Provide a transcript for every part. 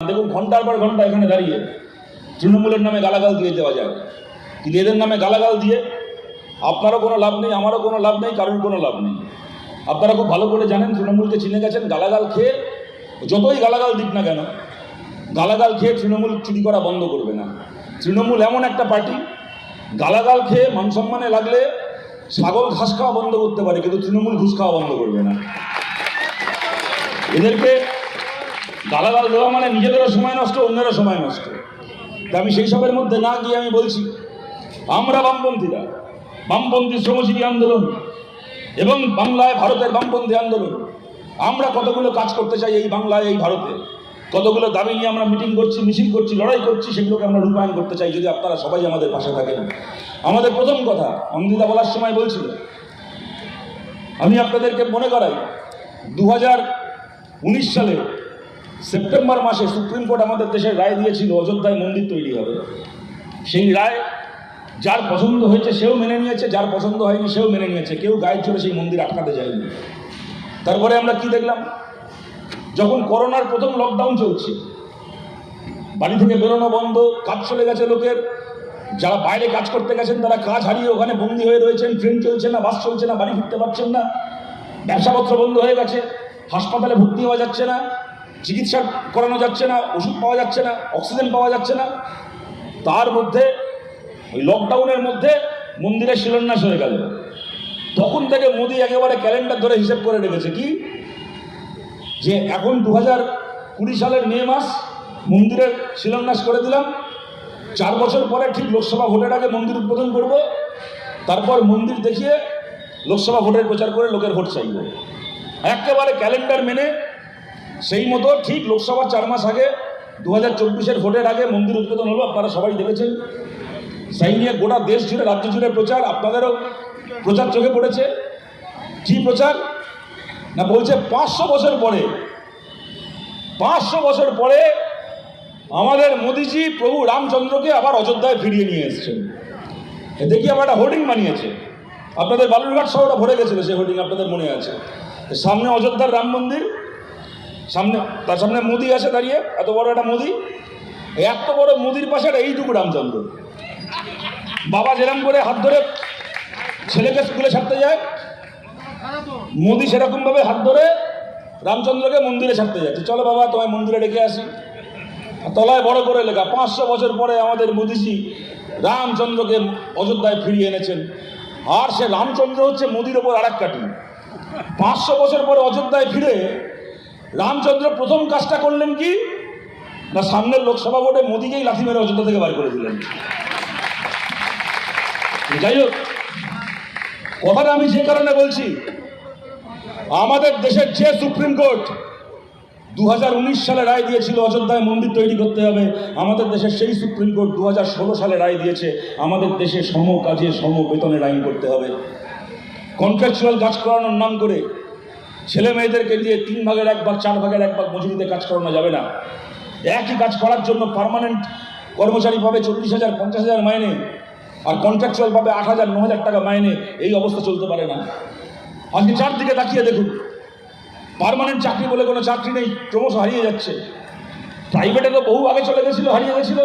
দেখুন, ঘণ্টার পর ঘণ্টা এখানে দাঁড়িয়ে তৃণমূলের নামে গালাগাল দিয়ে দেওয়া যায়। কিন্তু এদের নামে গালাগাল দিয়ে আপনারও কোনো লাভ নেই, আমারও কোনো লাভ নেই, কারোর কোনো লাভ নেই। আপনারা খুব ভালো করে জানেন, তৃণমূলকে চিনে গেছেন, গালাগাল খেয়ে যতই গালাগাল দিক না কেন, গালাগাল খেয়ে তৃণমূল চুরি করা বন্ধ করবে না। তৃণমূল এমন একটা পার্টি, গালাগাল খেয়ে মান সম্মানে লাগলে ছাগল ঘাস খাওয়া বন্ধ করতে পারে, কিন্তু তৃণমূল ঘুষ খাওয়া বন্ধ করবে না। এদেরকে গালাগাল দেওয়া মানে নিজেদেরও সময় নষ্ট, অন্যেরও সময় নষ্ট। আমি সেই সবের মধ্যে না গিয়ে আমি বলছি, আমরা বামপন্থীরা, বামপন্থী শ্রমজীবী আন্দোলন এবং বাংলায় ভারতের বামপন্থী আন্দোলন, আমরা কতগুলো কাজ করতে চাই এই বাংলায়, এই ভারতে? কতগুলো দাবি নিয়ে আমরা মিটিং করছি, মিছিল করছি, লড়াই করছি, সেগুলোকে আমরা রূপায়ণ করতে চাই যদি আপনারা সবাই আমাদের পাশে থাকেন। আমাদের প্রথম কথা, অমৃতা বলার সময় বলছিল, আমি আপনাদেরকে মনে করাই দু সালে সেপ্টেম্বর মাসে সুপ্রিম কোর্ট আমাদের দেশের রায় দিয়েছিল, অযোধ্যায় মন্দির তৈরি হবে। সেই রায় যার পছন্দ হয়েছে সেও মেনে নিয়েছে, যার পছন্দ হয়নি সেও মেনে নিয়েছে। কেউ গায়ের জোরে সেই মন্দির আটকাতে যায়নি। তারপরে আমরা কি দেখলাম? যখন করোনার প্রথম লকডাউন চলছে, বাড়ি থেকে বেরোনো বন্ধ, কাজ চলে গেছে লোকের, যারা বাইরে কাজ করতে গেছেন তারা কাজ হারিয়ে ওখানে বন্দি হয়ে রয়েছেন ট্রেন চলছে না বাস চলছে না, বাড়ি ফিরতে পারছেন না, ব্যবসাপত্র বন্ধ হয়ে গেছে, হাসপাতালে ভর্তি হওয়া যাচ্ছে না চিকিৎসা করানো যাচ্ছে না, ওষুধ পাওয়া যাচ্ছে না, অক্সিজেন পাওয়া যাচ্ছে না। তার মধ্যে, ওই লকডাউনের মধ্যে মন্দিরে শিলান্যাস হয়ে গেল। তখন থেকে মোদি একেবারে ক্যালেন্ডার ধরে হিসেব করে রেখেছে কি? যে এখন দু হাজার কুড়ি সালের মে মাস, মন্দিরের শিলান্যাস করে দিলাম। চার বছর পরে ঠিক লোকসভা ভোটের আগে মন্দির উদ্বোধন করব। তারপর মন্দির দেখিয়ে লোকসভা ভোটের প্রচার করে লোকের ভোট চাইব। একেবারে ক্যালেন্ডার মেনে সেই মতো ঠিক লোকসভা চার মাস আগে দু হাজার চব্বিশের ভোটের আগে মন্দির উদ্বোধন হলো, আপনারা সবাই দেখেছেন। সেই নিয়ে গোটা দেশ জুড়ে, রাজ্য জুড়ে প্রচার, আপনাদেরও প্রচার চোখে পড়েছে। কি প্রচার? না, বলছে পাঁচশো বছর পরে, পাঁচশো বছর পরে আমাদের মোদিজি প্রভু রামচন্দ্রকে আবার অযোধ্যায় ফিরিয়ে নিয়ে এসছেন। এ দেখি আবার একটা হোর্ডিং বানিয়েছে? আপনাদের বালুরঘাট শহরটা ভরে গেছিল, সেই হোর্ডিং আপনাদের মনে আছে। সামনে অযোধ্যার রাম মন্দির সামনে, তার সামনে মোদি আছে দাঁড়িয়ে, এত বড় একটা মোদি। এত বড় মোদির পাশে একটা এইটুকু রামচন্দ্র। বাবা যেরকম করে হাত ধরে ছেলেকে স্কুলে ছাড়তে যায়, মোদি সেরকমভাবে হাত ধরে রামচন্দ্রকে মন্দিরে ছাড়তে যাচ্ছে চলো বাবা, তোমায় মন্দিরে ডেকে আসি। তলায় বড় করে লেখা, পাঁচশো বছর পরে আমাদের মোদিজি রামচন্দ্রকে অযোধ্যায় ফিরিয়ে এনেছেন। আর সে রামচন্দ্র হচ্ছে মোদির ওপর আর এক কাটি পাঁচশো বছর পরে অযোধ্যায় ফিরে রামচন্দ্র প্রথম কাজটা করলেন কি? না, সামনের লোকসভা ভোটে মোদিকেই লাথি মেরে অযোধ্যা থেকে বার করে দিলেন। যাই হোক, কথাটা আমি যে কারণে বলছি, আমাদের দেশের যে সুপ্রিম কোর্ট দু হাজার উনিশ সালে রায় দিয়েছিল অযোধ্যায় মন্দির তৈরি করতে হবে, আমাদের দেশের সেই সুপ্রিম কোর্ট দু হাজার ষোলো সালে রায় দিয়েছে, আমাদের দেশে সম কাজে সম বেতনের আইন করতে হবে। কন্ট্রাকচুয়াল কাজ করানোর নাম করে ছেলে মেয়েদেরকে দিয়ে তিন ভাগের এক ভাগ, চার ভাগের এক ভাগ মজুরিতে কাজ করানো যাবে না। একই কাজ করার জন্য পার্মানেন্ট কর্মচারী পাবে চল্লিশ হাজার, পঞ্চাশ হাজার মাইনে, আর কন্ট্রাকচুয়াল পাবে আট হাজার, ন হাজার টাকা মাইনে। এই অবস্থা চলতে পারে না। আজকে চারদিকে তাকিয়ে দেখুন। পার্মানেন্ট চাকরি বলে কোনো চাকরি নেই, ক্রমশ হারিয়ে যাচ্ছে। প্রাইভেটে তো বহু আগে চলে গেছিল, হারিয়ে গেছিল।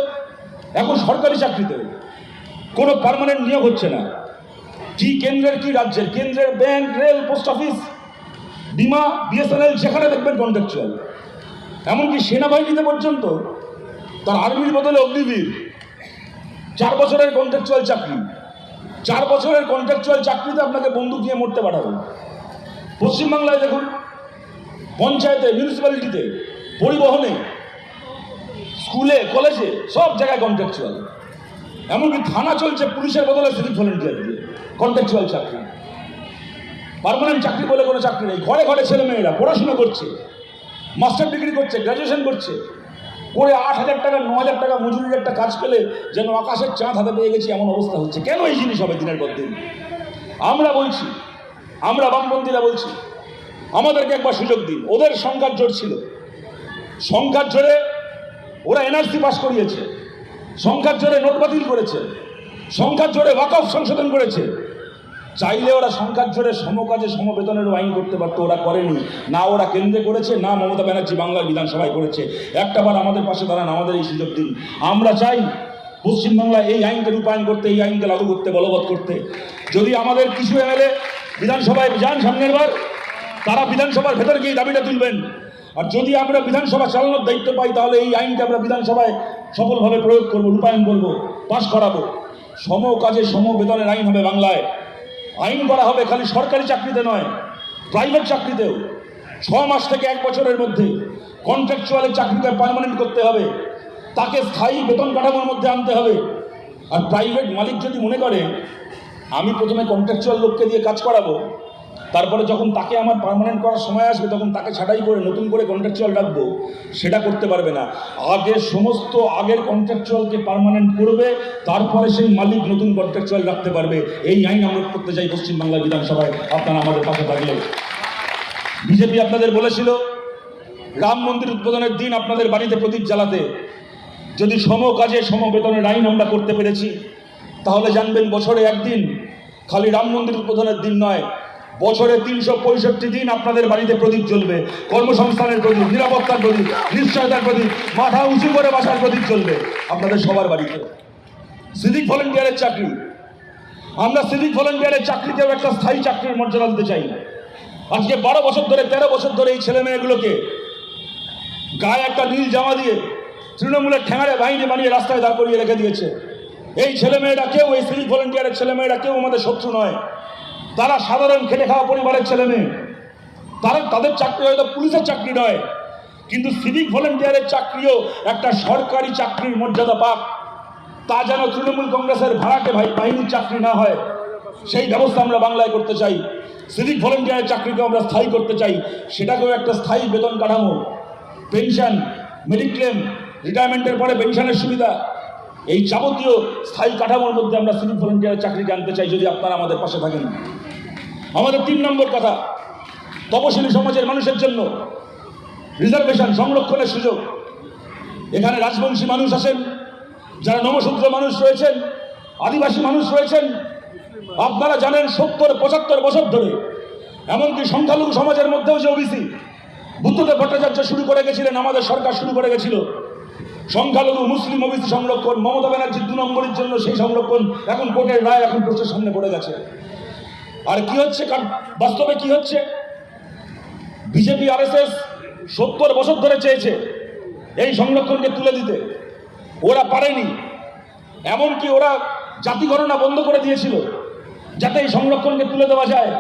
এখন সরকারি চাকরিতে। কোনো পার্মানেন্ট নিয়োগ হচ্ছে না। কি কেন্দ্রের, কি রাজ্যের? কেন্দ্রের ব্যাংক রেল পোস্ট অফিস বিমা বিএসএনএল যেখানে দেখবেন কন্ট্রাকচুয়াল এমনকি সেনাবাহিনীতে পর্যন্ত তার আর্মির বদলে অগ্নিবীর। চার বছরের কন্ট্রাকচুয়াল চাকরি। চার বছরের কন্ট্রাকচুয়াল চাকরিতে আপনাকে বন্দুক দিয়ে মরতে পাঠাবে। পশ্চিমবাংলায় দেখুন, পঞ্চায়েতে মিউনিসিপ্যালিটিতে পরিবহনে, স্কুলে, কলেজে সব জায়গায় কন্ট্রাকচুয়াল এমনকি থানা চলছে পুলিশের বদলে সিভিক ভলেন্টিয়ার দিয়ে কন্ট্রাকচুয়াল চাকরি। পার্মানেন্ট চাকরি বলে কোনো চাকরি নেই। ঘরে ঘরে ছেলে মেয়েরা পড়াশুনো করছে, মাস্টার ডিগ্রি করছে, গ্র্যাজুয়েশন করছে। করে আট হাজার টাকা, ন হাজার টাকা মজুরির একটা কাজ পেলে যেন আকাশের চাঁদ হাতে পেয়ে গেছি, এমন অবস্থা হচ্ছে। কেন এই জিনিস হবে দিনের পর দিন? আমরা বলছি, আমরা বামপন্থীরা বলছি, আমাদেরকে একবার সুযোগ দিন। ওদের সংখ্যার জোর ছিল। সংখ্যার জোরে ওরা এনআরসি পাস করিয়েছে। সংখ্যার জোরে নোট বাতিল করেছে। সংখ্যার জোরে ওয়াকফ সংশোধন করেছে। চাইলে ওরা সংখ্যার জোরে সমকাজে সমবেতনেরও আইন করতে পারতো, ওরা করেনি। না ওরা কেন্দ্রে করেছে, না মমতা ব্যানার্জি বাংলার বিধানসভায় করেছে। একটাবার আমাদের পাশে দাঁড়ান, আমাদের এই সুযোগ দিন। আমরা চাই পশ্চিমবাংলায় এই আইনকে রূপায়ণ করতে, এই আইনকে লাগু করতে, বলবৎ করতে। যদি আমাদের কিছু এমএলএ বিধানসভায় যান সামনের বার, তারা বিধানসভার ভেতরে গিয়ে দাবিটা তুলবেন। আর যদি আমরা বিধানসভা চালানোর দায়িত্ব পাই, তাহলে এই আইনকে আমরা বিধানসভায় সফলভাবে প্রয়োগ করব, রূপায়ণ করব, পাশ করাবো। সম কাজে সম বেতনের আইন হবে বাংলায়। আইন করা হবে খালি সরকারি চাকরিতে নয় প্রাইভেট চাকরিতেও। ছ মাস থেকে এক বছরের মধ্যে কন্ট্রাকচুয়ালের চাকরিকে পারমানেন্ট করতে হবে। তাকে স্থায়ী বেতন কাঠামোর মধ্যে আনতে হবে। আর প্রাইভেট মালিক যদি মনে করে, আমি প্রথমে কন্ট্রাকচুয়াল লোককে দিয়ে কাজ করাবো তারপরে যখন তাকে আমার পার্মানেন্ট করার সময় আসবে, তখন তাকে ছাঁটাই করে, নতুন করে কন্ট্রাকচুয়াল রাখব সেটা করতে পারবে না। আগে সমস্ত আগের কন্ট্রাকচুয়ালকে পার্মানেন্ট করবে, তারপরে সেই মালিক নতুন কন্ট্রাকচুয়াল রাখতে পারবে। এই আইন আমরা করতে চাই পশ্চিমবাংলা বিধানসভায়। আপনারা আমাদের পাশে থাকলে বিজেপি আপনাদের বলেছিল, রাম মন্দির উদ্বোধনের দিন আপনাদের বাড়িতে প্রদীপ জ্বালাতে। যদি সম কাজে সম বেতনের আইন আমরা করতে পেরেছি, তাহলে জানবেন বছরে একদিন খালি রাম মন্দির উদ্বোধনের দিন নয় বছরে তিনশো পঁয়ষট্টি দিন আপনাদের বাড়িতে প্রদীপ চলবে কর্মসংস্থানের প্রদীপ, নিরাপত্তার প্রদীপ, নিশ্চয়তার প্রদীপ, মাথা উঁচু করে বাসার প্রদীপ চলবে আপনাদের সবার বাড়িতে। সিভিক ভলেন্টিয়ারের চাকরি। আমরা সিভিক ভলেন্টিয়ারের চাকরিতেও একটা স্থায়ী চাকরির মর্যাদা দিতে চাই আজকে বারো বছর ধরে, তেরো বছর ধরে এই ছেলে মেয়েগুলোকে গায়ে একটা নীল জামা দিয়ে তৃণমূলের ঠেঙাড়ে বাহিনী বানিয়ে রাস্তায় দাঁড় করিয়ে রেখে দিয়েছে। এই ছেলেমেয়েরা কেউ, এই সিভিক ভলেন্টিয়ারের ছেলে মেয়েরা কেউ আমাদের শত্রু নয়। তারা সাধারণ খেটে খাওয়া পরিবারের ছেলে মেয়ে, তারা তাদের চাকরি হয়তো পুলিশের চাকরি নয়। কিন্তু সিভিক ভলেন্টিয়ারের চাকরিও একটা সরকারি চাকরির মর্যাদা পাক। তা যেন তৃণমূল কংগ্রেসের ভাড়াটে ভাই বাহিনীর চাকরি না হয়, সেই ব্যবস্থা আমরা বাংলায় করতে চাই। সিভিক ভলেন্টিয়ারের চাকরিকে আমরা স্থায়ী করতে চাই, সেটাকেও একটা স্থায়ী বেতন কাঠামো। পেনশন মেডিক্লেম রিটায়ারমেন্টের পরে পেনশনের সুবিধা। এই যাবতীয় স্থায়ী কাঠামোর মধ্যে আমরা সিভিক ভলেন্টিয়ারের চাকরিকে আনতে চাই, যদি আপনারা আমাদের পাশে থাকেন। আমাদের তিন নম্বর কথা, তপশিলি সমাজের মানুষের জন্য রিজার্ভেশন সংরক্ষণের সুযোগ। এখানে রাজবংশী মানুষ আছেন, যারা নমশূদ্র মানুষ রয়েছেন, আদিবাসী মানুষ রয়েছেন, আপনারা জানেন সত্তর, পঁচাত্তর বছর ধরে এমনকি সংখ্যালঘু সমাজের মধ্যেও যে ওবিসি বুদ্ধদেব ভট্টাচার্য শুরু করে গেছিলেন, আমাদের সরকার শুরু করে গেছিল। সংখ্যালঘু, মুসলিম ওবিসি সংরক্ষণ, মমতা ব্যানার্জির দু নম্বরের জন্য সেই সংরক্ষণ এখন কোর্টের রায় এখন কোর্টের সামনে পড়ে গেছে। আর কি হচ্ছে? বাস্তবে কি হচ্ছে? বিজেপি, আরএসএস সত্তর বছর ধরে চেয়েছে এই সংরক্ষণকে তুলে দিতে। ওরা পারেনি। এমনকি ওরা জাতি গণনা বন্ধ করে দিয়েছিল যাতে এই সংরক্ষণকে তুলে দেওয়া যায়।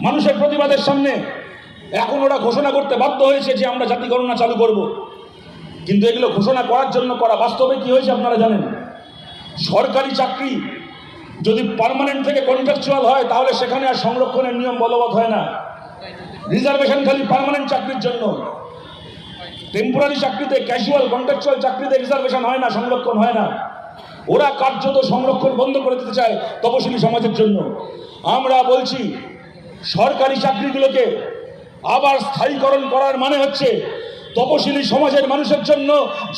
মানুষের প্রতিবাদের সামনে এখন ওরা ঘোষণা করতে বাধ্য হয়েছে যে আমরা জাতি গণনা চালু করব। কিন্তু এগুলো ঘোষণা করার জন্য করা বাস্তবে কি হয়েছে আপনারা জানেন? সরকারি চাকরি যদি পার্মানেন্ট থেকে কন্ট্রাকচুয়াল হয়, তাহলে সেখানে আর সংরক্ষণের নিয়ম বলবৎ হয় না। রিজার্ভেশন খালি পার্মানেন্ট চাকরির জন্য। টেম্পোরারি চাকরিতে ক্যাজুয়াল কন্ট্রাকচুয়াল চাকরিতে রিজার্ভেশন হয় না, সংরক্ষণ হয় না। ওরা কার্যত সংরক্ষণ বন্ধ করে দিতে চায় তপশিলি সমাজের জন্য। আমরা বলছি, সরকারি চাকরিগুলোকে আবার স্থায়ীকরণ করার মানে হচ্ছে তপশিলি সমাজের মানুষের জন্য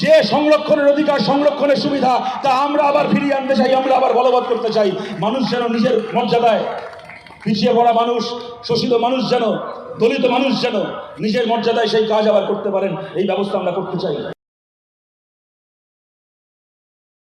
যে সংরক্ষণের অধিকার, সংরক্ষণের সুবিধা, তা আমরা আবার ফিরিয়ে আনতে চাই, আমরা আবার বলবৎ করতে চাই। মানুষ যেন নিজের মর্যাদায় পিছিয়ে পড়া মানুষ, শোষিত মানুষ যেন, দলিত মানুষ যেন নিজের মর্যাদায় সেই কাজ আবার করতে পারেন, এই ব্যবস্থা আমরা করতে চাই।